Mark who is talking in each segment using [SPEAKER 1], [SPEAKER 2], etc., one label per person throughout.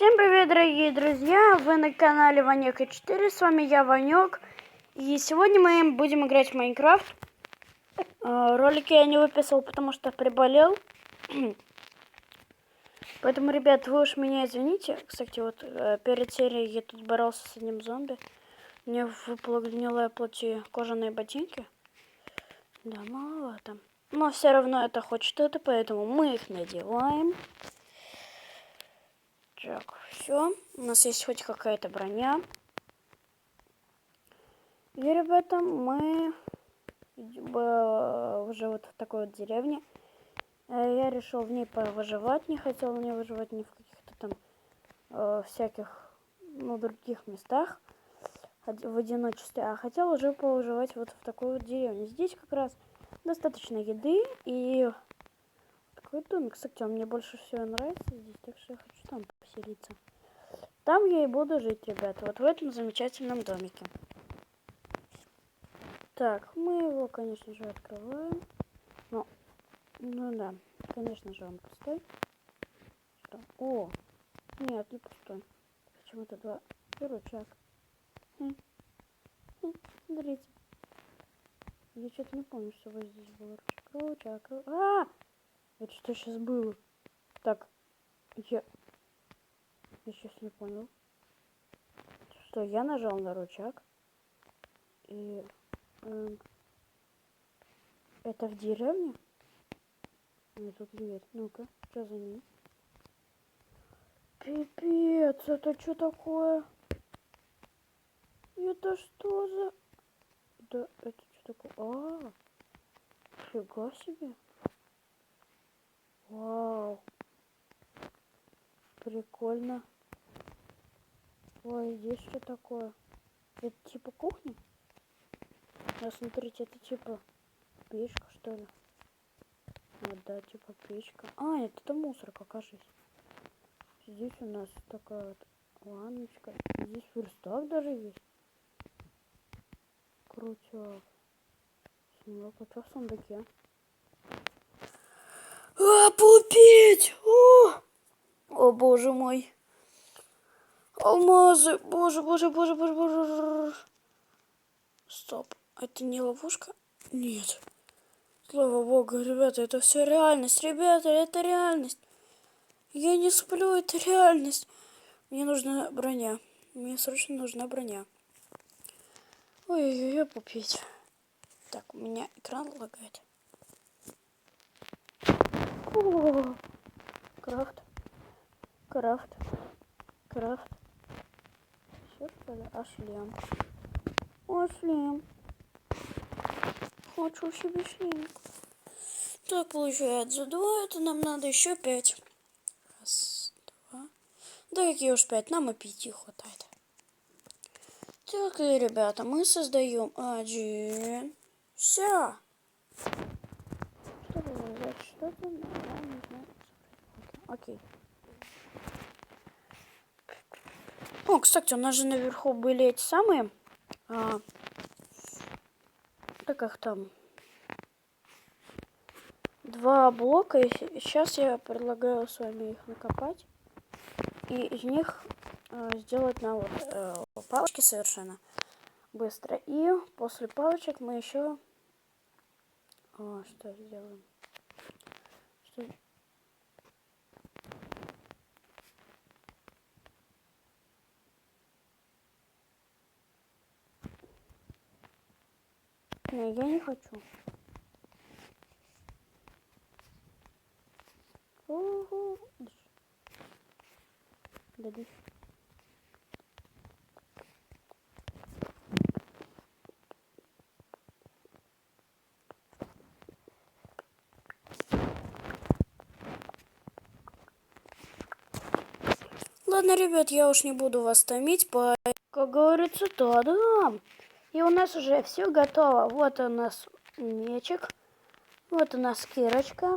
[SPEAKER 1] Всем привет, дорогие друзья! Вы на канале Ванек 4, с вами я, Ванек. И сегодня мы будем играть в Майнкрафт. Э, Ролики я не выписал, потому что приболел. Поэтому, ребят, вы уж меня извините. Кстати, вот э, перед серией я тут боролся с одним зомби. Мне выпало гнилое плоти кожаные ботинки. Да, маловато. Но все равно это хоть что-то, поэтому мы их надеваем. Так, все. У нас есть хоть какая-то броня. И, ребята, мы уже вот в такой вот деревне. Э, я решил в ней выживать, не хотел в ней выживать ни в каких-то там э, всяких, ну, других местах в одиночестве, а хотел уже повыживать вот в такой вот деревне. Здесь как раз достаточно еды и такой домик. Кстати, он мне больше всего нравится здесь, так что я хочу там поселиться. Там я и буду жить, ребята, вот в этом замечательном домике. Так, мы его, конечно же, открываем. Ну, ну да, конечно же, он пустой. Что? О, нет, не пустой. Почему-то два рычаг. Хм. Хм, смотрите. Я что-то не помню, что вот здесь было. Рычаг, рычаг. А! Это что сейчас было? Так, я... Я сейчас не понял. Что, я нажал на рычаг. И... Эм, это в деревне? Нет, тут нет. Ну-ка, что за ним? Пипец, это что такое? Это что за... Да, это что такое? А, фига себе. Вау. Прикольно. Ой, здесь что такое? Это типа кухня? А смотрите, это типа печка, что ли? А, да, типа печка. А, нет, это мусорка, кажись. Здесь у нас такая вот ванночка. Здесь верстак даже есть. Снимок, а что в сундуке? А, попить! О! Боже мой. Алмазы. Боже, боже, боже, боже, боже. Стоп. Это не ловушка? Нет. Слава богу, ребята, это все реальность. Ребята, это реальность. Я не сплю, это реальность. Мне нужна броня. Мне срочно нужна броня. Ой-ой-ой, попить. Так, у меня экран лагает. О, крафт. Крафт. Крафт. Все что ли? А шлем? О, шлем. Хочу себе шлемик. Так, получается, два, это нам надо еще пять. Раз, два. Да какие уж пять, нам и пяти хватает. Так, и, ребята, мы создаем один. Все. Что-то, знаю. Окей. О, кстати, у нас же наверху были эти самые... А, так как там два блока. И сейчас я предлагаю с вами их накопать. И из них э, сделать на вот э, палочки совершенно быстро. И после палочек мы еще о, что сделаем? Что Не, я не хочу. Ого. Дадись. Ладно, ребят, я уж не буду вас томить, по... как говорится, то да. И у нас уже все готово. Вот у нас мечик. Вот у нас кирочка.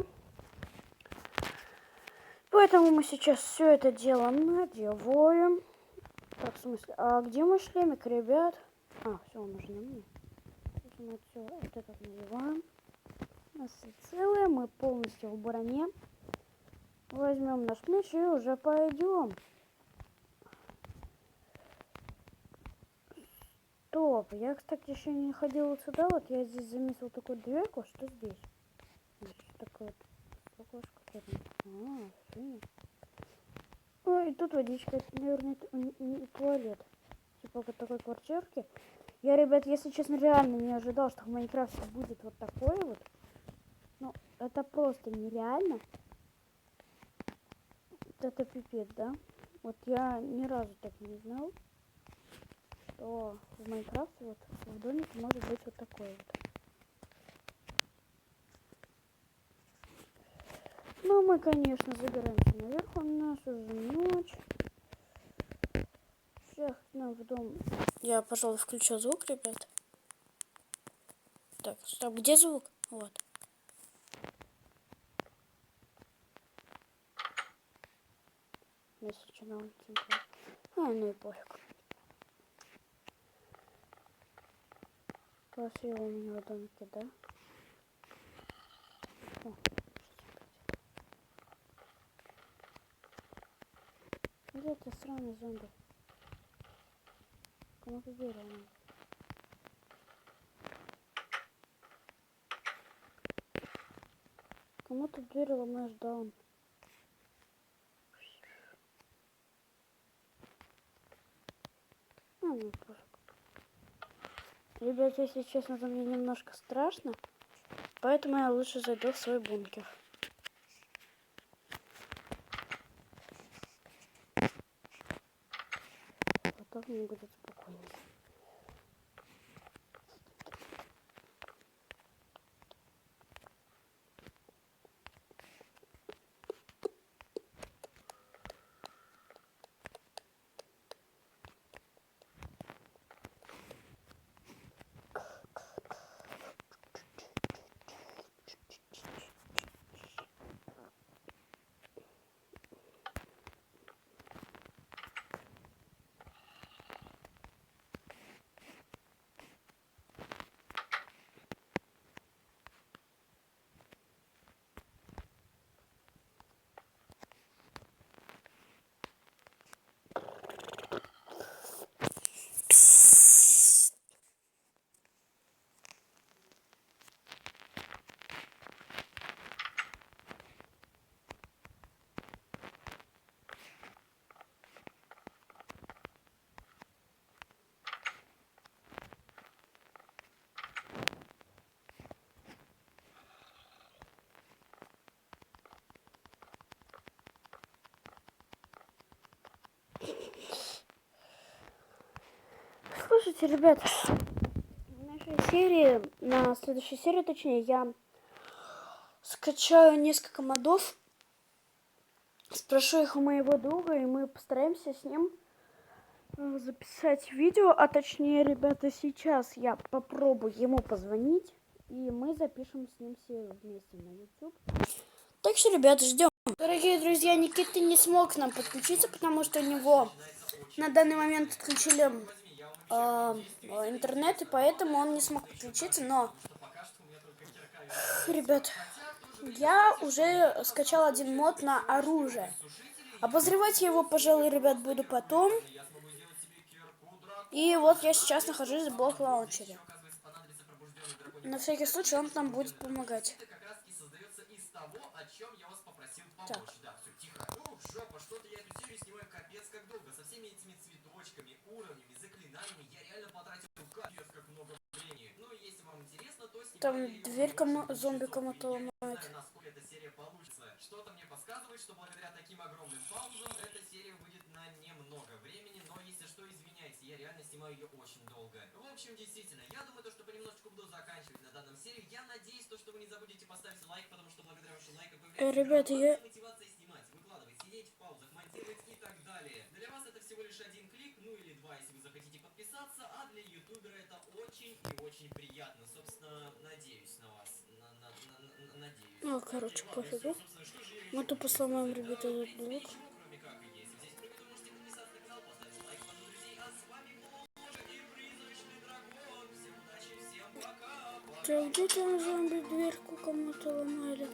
[SPEAKER 1] Поэтому мы сейчас все это дело надеваем. Так, в смысле, а где мой шлемик, ребят? А, все, он уже на мне. Мы все вот это надеваем. У нас целое, мы полностью в броне. Возьмем наш меч и уже пойдем. Стоп, я, кстати, еще не ходила сюда. Вот я здесь заметил такую дверку. Что здесь? Здесь такое вот окошко. А, фи. Ой, и тут водичка. Это, наверное, туалет. Типа вот такой квартирки. Я, ребят, если честно, реально не ожидал, что в Майнкрафте будет вот такое вот. Ну, это просто нереально. Вот Это пипец, да? Вот я ни разу так не знал, что в Майнкрафте вот в домике может быть вот такой вот. Ну, мы, конечно, забираемся наверх, у нас уже ночь. Всех нам в дом. Я, пожалуй, включу звук, ребят. Так, стоп, где звук? Вот. Если что, на улице. А, ну и пофиг. Красиво у меня в домике, да? О. Где ты сраный зомби? Кому-то дверь ломает. Кому ты дверь ломаешь, да он? А, ну пофиг. Ребят, если честно, то мне немножко страшно. Поэтому я лучше зайду в свой бункер. Потом мне будет спокойнее. Слушайте, ребят, в нашей серии, на следующей серии, точнее, я скачаю несколько модов, спрошу их у моего друга, и мы постараемся с ним э, записать видео, а точнее, ребята, сейчас я попробую ему позвонить, и мы запишем с ним серию вместе на YouTube. Так что, ребята, ждем. Дорогие друзья, Никита не смог к нам подключиться, потому что у него на данный момент отключили э, интернет, и поэтому он не смог подключиться, но, ребят, я уже скачал один мод на оружие. Обозревать я его, пожалуй, ребят, буду потом. И вот я сейчас нахожусь в блок лаунчере. На всякий случай он нам будет помогать. Так.
[SPEAKER 2] Да, все, тихо. Ух, жопа, что-то я эту серию снимаю капец как долго. Со всеми этими цветочками, уровнями, заклинаниями. Я реально потратил капец как много времени. Ну, если вам интересно, то снимаю
[SPEAKER 1] Там дверь кому зомби кому-то ломает.
[SPEAKER 2] знаю, насколько эта серия получится. Что-то мне подсказывает, что благодаря таким огромным паузам эта серия выйдет на немного времени, но если что, извиняйте, я реально снимаю ее очень долго. В общем, действительно, я думаю, то, что понемножечку буду заканчивать на данном серии. Я надеюсь, забудете поставить лайк, потому что благодаря вашим лайкам появляется
[SPEAKER 1] ребята, я...
[SPEAKER 2] мотивация снимать, выкладывать, сидеть в паузах, монтировать и так далее. Для вас это всего лишь один клик, ну или два, если вы захотите подписаться, а для ютубера это очень и очень приятно. Собственно, надеюсь на вас. На, на, на, на- надеюсь.
[SPEAKER 1] Ну, короче, пофигу. Мы тупо сломаем, ребята, этот блок. Где там зомби дверку кому-то ломали?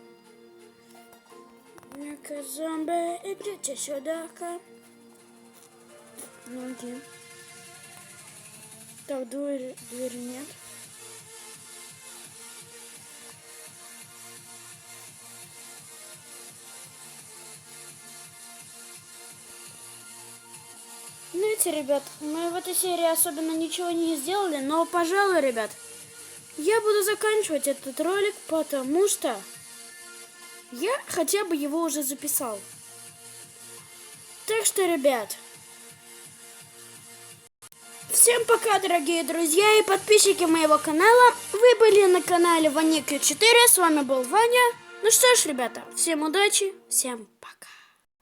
[SPEAKER 1] Ну-ка, зомби, идите сюда-ка. Ну, где? Так, двери, двери нет. Знаете, ребят, мы в этой серии особенно ничего не сделали, но, пожалуй, ребят, я буду заканчивать этот ролик, потому что я хотя бы его уже записал. Так что, ребят, всем пока, дорогие друзья и подписчики моего канала. Вы были на канале Ваня Q4, с вами был Ваня. Ну что ж, ребята, всем удачи, всем